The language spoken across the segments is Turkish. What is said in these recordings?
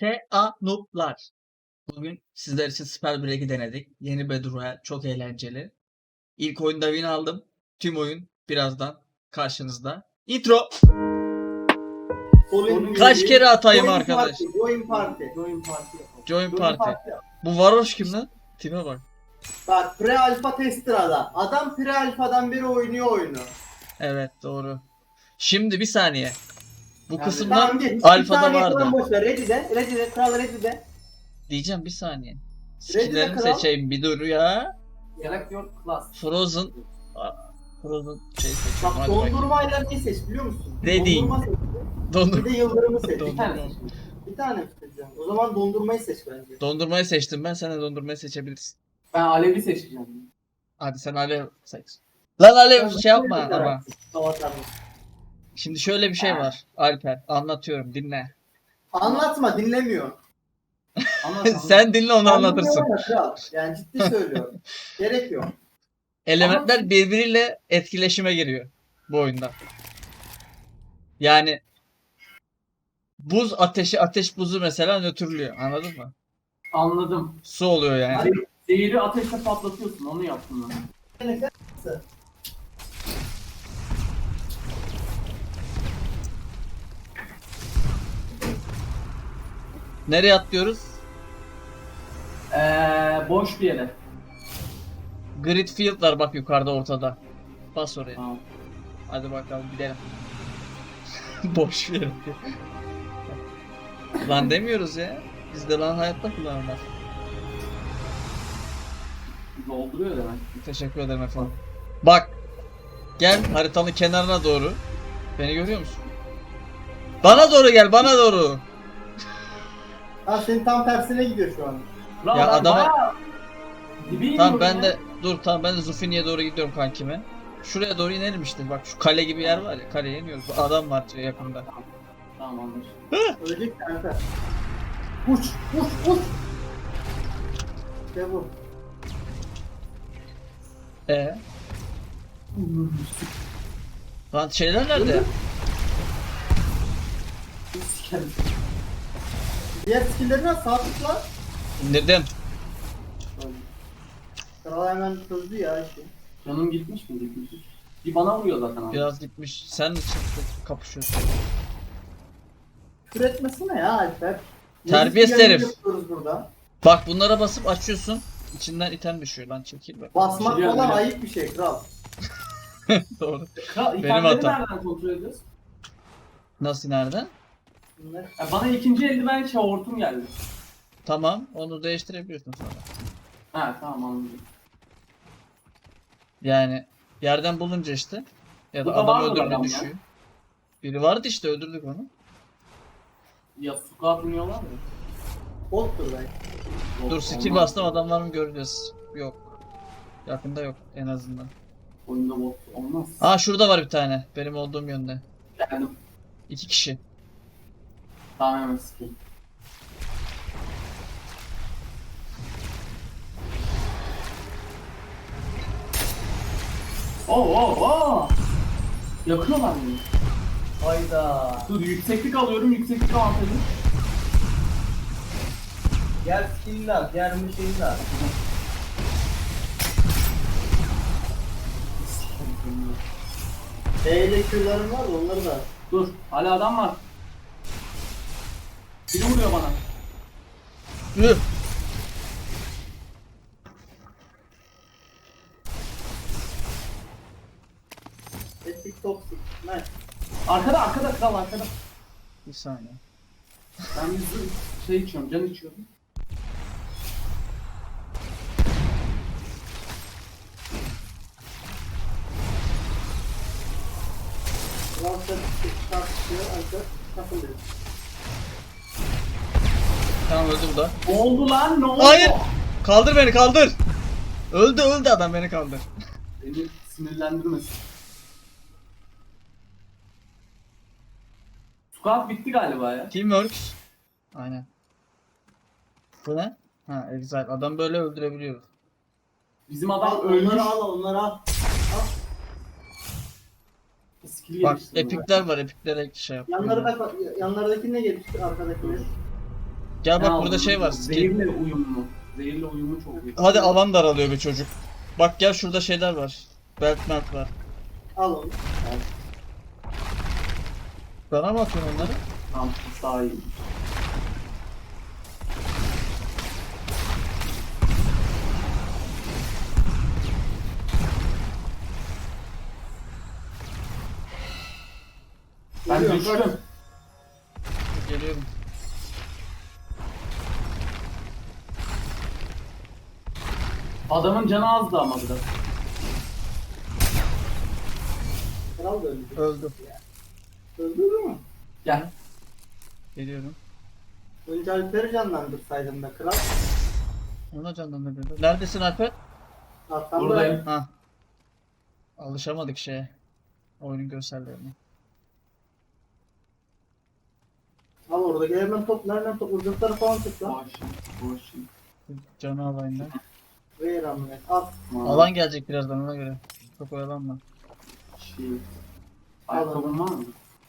TA Noob'lar. Bugün sizler için Spell Break'i denedik. Yeni Battle Royale. Çok eğlenceli. İlk oyunda win aldım. Tüm oyun birazdan karşınızda. Intro. Kaç kere atayım Join arkadaş? Party, Join party. Join parti yapalım. Join Join Party. party. Bu varoş kim lan? Tipe bak. Bak pre alfa tester adam. Adam pre alfadan beri oynuyor oyunu. Evet doğru. Şimdi bir saniye. Bu Yani kısımda tamam, geç. Bir alfada saniye vardı. falan boş ver. Ready'de. Ready'de. Kral Ready'de. Diyeceğim bir saniye. Ready Skill'lerimi kral. seçeyim bir dur ya. Select your class. Frozen. Aa, Frozen şey seçiyorum. Bak Hadi bakayım. dondurmayla neyi seç biliyor musun? Ready. Dondurma seç. Dondur Bir de yıldırımı seç. Dondurma. Bir tane seç. Bir tane seçeceğim. O zaman dondurmayı seç bence. Dondurmayı seçtim ben. Sen de dondurmayı seçebilirsin. Ben Alev'i seçeceğim. Hadi sen Alev seç. Lan Alev şey yapma tane ama. Avatar mı? Şimdi şöyle bir şey var. Alper anlatıyorum dinle. Anlatma dinlemiyor. Ama sen dinle onu anlatırsın. Kral. Yani ciddi söylüyorum. Gerek yok. Elementler birbiriyle etkileşime giriyor bu oyunda. Yani buz ateşi ateş buzu mesela nötrlüyor. Anladın mı? anladım. Su oluyor yani. Ze- Zehiri ateşle patlatıyorsun onu yaptım Nereye atlıyoruz? Ee, boş bir yere. Grid field var bak yukarıda ortada. Bas oraya. Tamam. Hadi bakalım gidelim. Boş ver. lan demiyoruz ya. Bizde lan hayatta kullanırlar. Dolduruyor demek. Teşekkür ederim efendim. Bak. Gel haritanın kenarına doğru. Beni görüyor musun? Bana doğru gel, bana doğru. Ha senin tam tersine gidiyor şu an. Lan Ya ben adama- bayağı Tamam iniyorum ben ya. de dur tamam ben de Zufini'ye doğru gidiyorum kankime. Şuraya doğru inelim işte. Bak şu kale gibi yer var ya. Kaleye iniyoruz. Adam var yakında. Tamam anlaşıldı. Ölecek kanka. Uç, uç, uç. İşte bu. E Lan şeyler nerede? Sikerim. Diğer skill'lerine sağ tıkla. İndirdim. Kral hemen çözdü ya işi. Canım gitmiş mi? Gitmiş. Bir bana vuruyor zaten abi. Biraz gitmiş. Sen mi çıktın? Kapışıyorsun. Küfür etmesene ya Alper. Terbiyesiz herif. yapıyoruz burada. Bak bunlara basıp açıyorsun. İçinden item düşüyor lan çekil bak. Basmak falan biliyorum. ayıp bir şey kral. Doğru. Kral, Benim itemleri hatam. nereden kontrol ediyoruz? Nasıl nereden? Bunlar Ya bana ikinci eldiven şey hortum geldi. Tamam onu değiştirebiliyorsun sonra. Ha tamam anladım. Yani yerden bulunca işte. Ya da Burada adam var mı öldürdüğü adam ya? düşüyor. Biri vardı işte öldürdük onu. Ya suka biniyorlar mı? bottur belki. Dur skill bastım adam var mı göreceğiz. Yok. Yakında yok en azından. Oyunda bot olmaz. Aa şurada var bir tane. Benim olduğum yönde. Geldim. İki kişi. Tamam hemen skill. Oo oo oo. Yakıyorlar beni. Hayda. Dur yükseklik alıyorum yükseklik avantajı. Gel skill'ini al, diğer şeyini al. B'de Q'ların var da onları da. Dur hala adam var. Biri vuruyor bana. Üh! Toxic. Nice. Arkada arkada kral arkada. Bir saniye. Ben bir zır- şey içiyorum can içiyorum. Tartışıyor, Alper takım dedi. Tamam öldü bu da. Ne oldu lan ne oldu? Hayır! Kaldır beni kaldır. Öldü öldü adam beni kaldır. Beni sinirlendirmesin. Squad bitti galiba ya. Teamworks. Aynen. Bu ne? Ha Exile. Adam böyle öldürebiliyor. Bizim Al, adam ölmüş. onları al, onları al. Skill Bak geliştirdim ben. epikler var epiklere şey yap. Yanları da, yanlardaki ne geliştir arkadakileri? Gel bak aldın? burada şey var. Zehirle uyumlu. Zehirle uyumu çok iyi. Hadi alan daralıyor be çocuk. Bak gel şurada şeyler var. Belt melt var. Al onu. Bana mı atıyorsun onları? Tamam daha iyi. Ben Geliyorum, düştüm. Geliyorum. Adamın canı azdı ama biraz. Kral da öldü. Öldü. Öldürdü mü? Gel. Geliyorum. Önce Alper'i canlandırsaydın da kral. Ona canlandırdı. Neredesin Alper? Arkamda Buradayım. Ha. Alışamadık şeye. Oyunun görsellerine. Al orada gel hemen topla hemen topla. Zırhları falan tut lan. Boşum. Boşum. Canı alayından. Ver amına. Al. Alan gelecek birazdan ona göre. Çok oyalanma. Şey. Ayakkabın var mı?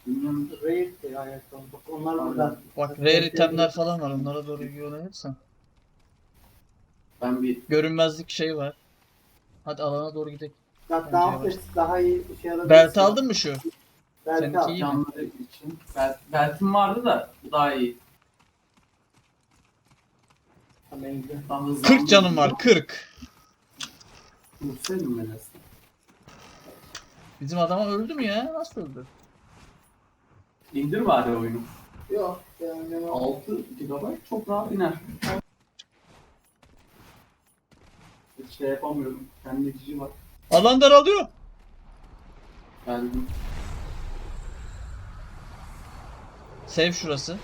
Bilmiyorum. Raid de ayakkabı. Bak onlar burada. Bak rare itemler falan var. Onlara doğru yönelirsen. Ben bir Görünmezlik şey var. Hadi alana doğru gidelim. Bak daha hafif, daha iyi şey alabilirsin. Belt aldın mı şu? Belti Seninki al. iyi. mi? için. Bel, beltim vardı da bu daha iyi. Tamam iyiydi. Daha hızlı 40 canım var 40. Vursaydım ben aslında. Bizim adam öldü mü ya? Nasıl öldü? İndir bari oyunu. Yok. Yani 6 GB çok rahat iner. Hiç şey yapamıyorum. Kendi gücü var. Alan daralıyor. Geldim. Save şurası.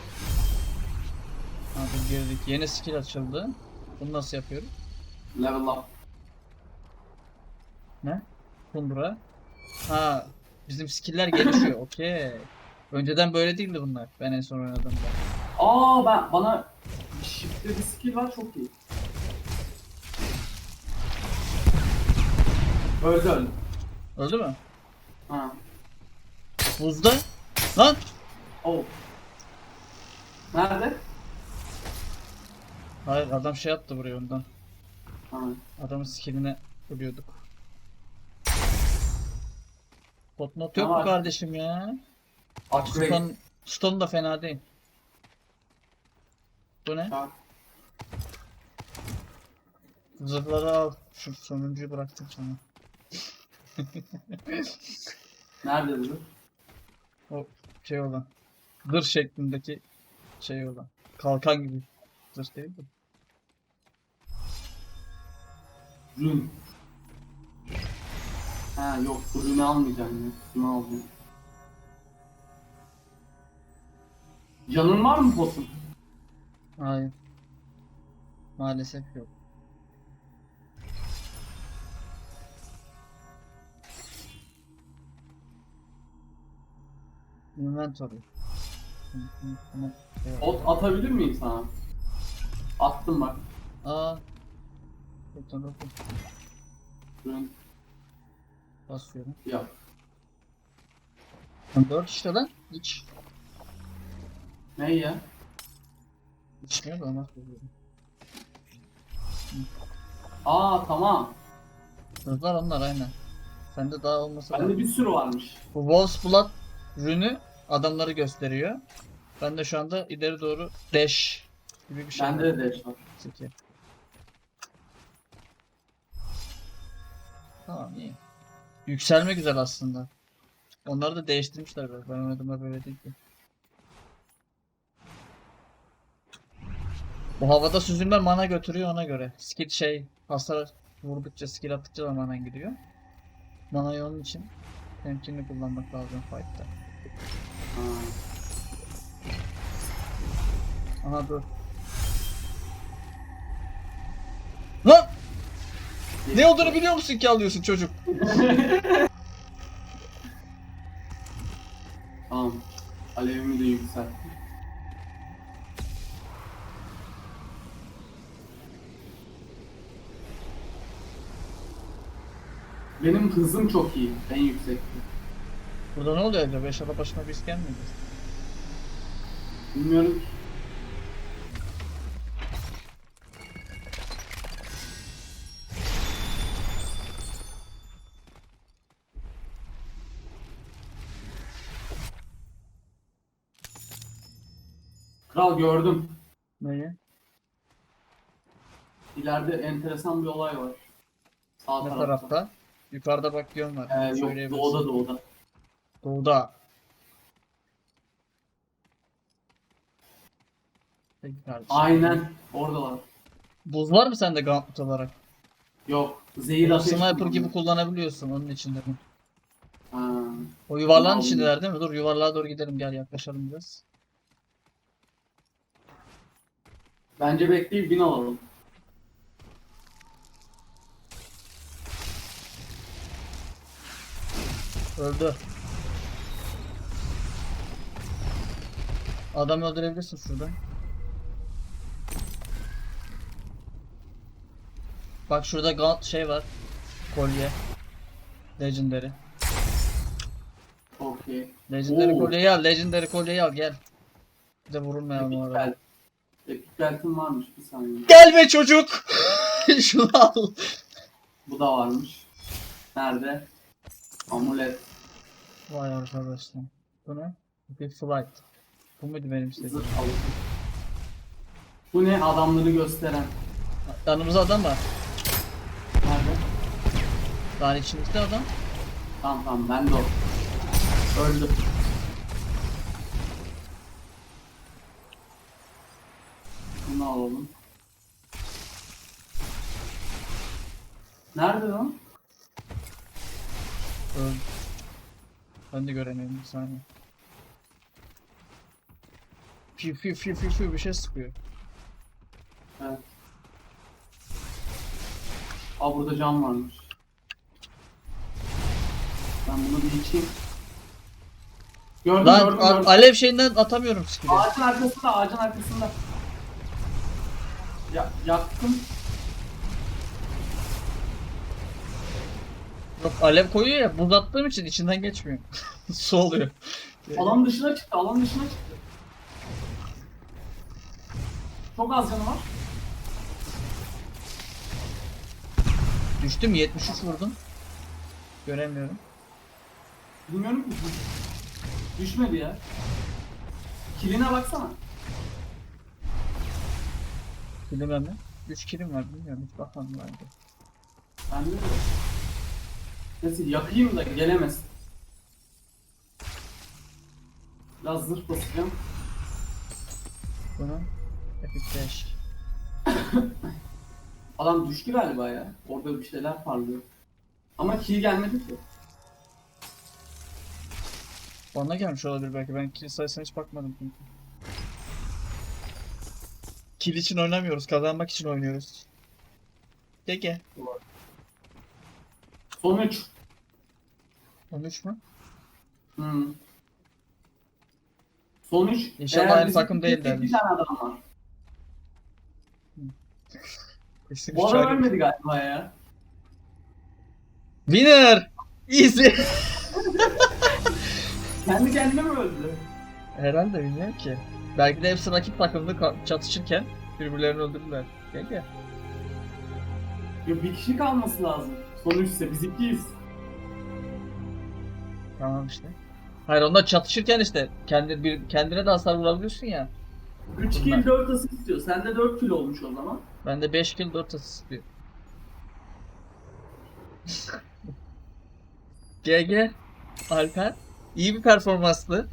Dur girdik. Yeni skill açıldı. Bunu nasıl yapıyorum? Level up. Ne? Kundura. Ha bizim skill'ler gelişiyor. Okey. Önceden böyle değildi bunlar. Ben en son oynadığımda. Aa ben bana shift'te bir skill var çok iyi. Öldü öldü. Öldü mü? Ha. Buzda. Lan! Oh. Nerede? Hayır adam şey attı buraya ondan. Ha. Adamın skilline ölüyorduk. Bot not yok mu Tamam. kardeşim ya? Upgrade. Stone, Stone da fena değil. Bu ne? Tamam. Zırhları al. Şu sonuncuyu bıraktım sana. Nerede dedi? O şey olan. Zırh şeklindeki şey olan. Kalkan gibi. Zırh değil de. Rune. Ha yok bu rune'u almayacağım ya. Şunu alacağım. Canın var mı potun? Hayır. Maalesef yok. Inventory. Şey. Ot atabilir miyim sana? Attım bak. Aa. Bakın. Rune Basıyorum. yap. 4 işte lan. Hiç. Ne ya? Da ona söylüyorum. Aa tamam. Hızlar onlar aynen. Sende daha olması Bende bir sürü varmış. Bu Wolf's Blood rünü adamları gösteriyor. Ben de şu anda ileri doğru dash gibi bir şey. Bende de dash var. Peki. Tamam iyi. Yükselme güzel aslında. Onları da değiştirmişler böyle. Ben oynadığımda böyle değildi. Bu havada süzülme mana götürüyor ona göre. Skill şey hasar vurdukça skill attıkça da mana gidiyor. Manayı onun için temkinli kullanmak lazım fight'ta. Ha. Aha dur. Ne olduğunu biliyor musun ki alıyorsun çocuk? Tamam. Alevimi de yükselt. Benim hızım çok iyi. En yüksekte. Burada ne oluyor acaba? Beş başına isken miydi? Bilmiyorum Kral gördüm. Neyi? İleride enteresan bir olay var. Sağ Ne tarafta. tarafta? Yukarıda bak yön var. Ee, yok Söyleyebilirsin. doğuda doğuda. Doğuda. Peki kardeşim. Aynen oradalar. Buz var mı sende gauntlet olarak? Yok. Zehir ateş. Sniper gibi kullanabiliyorsun onun için dedim. Ha. O yuvarlağın Tamam. içindeler değil mi? Dur yuvarlığa doğru gidelim gel yaklaşalım biraz. Bence bekleyip bin alalım. Öldü. Adam öldürebilirsin şurada. Bak şurada gaunt şey var. Kolye. Legendary. Okey. Legendary Oo. kolyeyi al. Legendary kolyeyi al gel. Bir de vurulmayalım orada. Belt'im varmış bir saniye. Gel be çocuk. Şunu al. Bu da varmış. Nerede? Amulet. Vay arkadaşlar. Bu ne? Bir flight. Bu muydu benim istediğim? Zırh alıp. Bu ne? Adamları gösteren. Yanımızda adam var. Nerede? Daha içimizde adam. Tamam tamam ben de o. Öldü. Bunu alalım. Nerede lan? Öldü. Ben de göremiyorum bir saniye. Fiu fiu fiu fiu fiu bir şey sıkıyor. Evet. Aa burada cam varmış. Ben bunu bir içeyim. Gördüm Lan gördüm, gördüm. alev şeyinden atamıyorum skill'i. Ağacın arkasında ağacın arkasında. Ya, yaktım. Yok alev koyuyor ya buz attığım için içinden geçmiyor. Su oluyor. Alan dışına çıktı alan dışına çıktı. Çok az canı var. Düştüm 73 vurdum. Göremiyorum. Bilmiyorum ki. Düşmedi ya. Kiline baksana. Kilime mi? 3 kilim var bilmiyorum hiç bakmadım bence. Ben de Neyse yakayım da gelemez. Biraz zırh basacağım. Bunu Epic Dash. Adam düştü galiba ya. Orada bir şeyler parlıyor. Ama kill gelmedi ki. Bana gelmiş olabilir belki ben kill sayısına hiç bakmadım çünkü. Kill için oynamıyoruz kazanmak için oynuyoruz. Gege. Son 3. 13 mü? Hmm. Son 3. İnşallah aynı takım değiller. Bir tane adam var. Kesin Bu üç adam ayrı- ölmedi galiba ya. Winner! Easy! Kendi kendine mi öldü? Herhalde bilmiyorum ki. Belki de hepsi rakip takımda çatışırken birbirlerini öldürdüler. Gege. Ya bir kişi kalması lazım. Son 3 ise biz ikiyiz. Tamam işte. Hayır onlar çatışırken işte kendi bir kendine de hasar vurabiliyorsun ya. 3 Bunlar. kill 4 asist diyor. Sende 4 kill olmuş o zaman. Bende 5 kill 4 asist diyor. GG Alper iyi bir performanstı.